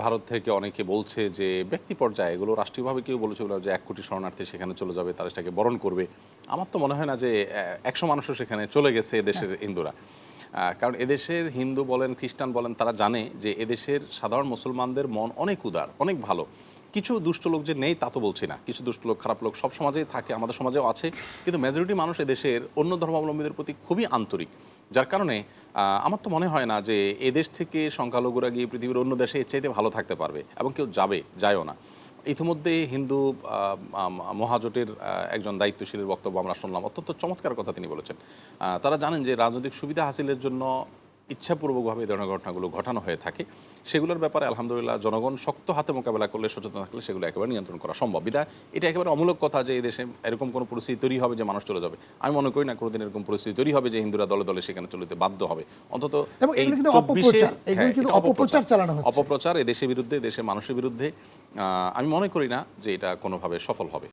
ভারত থেকে অনেকে বলছে যে ব্যক্তি পর্যায়ে এগুলো রাষ্ট্রীয়ভাবে কেউ বলেছিল যে এক কোটি শরণার্থী সেখানে চলে যাবে তারা সেটাকে বরণ করবে। আমার তো মনে হয় না যে একশো মানুষও সেখানে চলে গেছে এদেশের হিন্দুরা। কারণ এদেশের হিন্দু বলেন খ্রিস্টান বলেন তারা জানে যে এদেশের সাধারণ মুসলমানদের মন অনেক উদার অনেক ভালো। কিছু দুষ্ট লোক যে নেই তা তো বলছি না। কিছু দুষ্ট লোক খারাপ লোক সব সমাজেই থাকে আমাদের সমাজেও আছে। কিন্তু মেজরিটি মানুষ এদেশের অন্য ধর্মাবলম্বীদের প্রতি খুবই আন্তরিক। যার কারণে আমার তো মনে হয় না যে এদেশ থেকে সংখ্যালঘুরা গিয়ে পৃথিবীর অন্য দেশে এর চাইতে ভালো থাকতে পারবে এবং কেউ যাবে, যায়ও না। ইতিমধ্যে হিন্দু মহাজোটের একজন দায়িত্বশীলের বক্তব্য আমরা শুনলাম, অত্যন্ত চমৎকার কথা তিনি বলেছেন। তারা জানেন যে রাজনৈতিক সুবিধা হাসিলের জন্য ইচ্ছাপূর্বকভাবে এই ধরনের ঘটনাগুলো ঘটানো হয়ে থাকে। সেগুলোর ব্যাপারে আলহামদুলিল্লাহ জনগণ শক্ত হাতে মোকাবেলা করলে সচেতন থাকলে সেগুলো একেবারে নিয়ন্ত্রণ করা সম্ভব। বিধায় এটা একেবারে অমূলক কথা যে এই দেশে এরকম কোনো পরিস্থিতি তৈরি হবে যে মানুষ চলে যাবে। আমি মনে করি না কোনোদিন এরকম পরিস্থিতি তৈরি হবে যে হিন্দুরা দলে দলে সেখানে চলতে বাধ্য হবে। অন্তত এবং এই কিন্তু 24 অপপ্রচার। এগুলো হ্যাঁ, চালানো অপপ্রচার বিরুদ্ধে দেশের মানুষের বিরুদ্ধে। আমি মনে করি না যে এটা কোনোভাবে সফল হবে।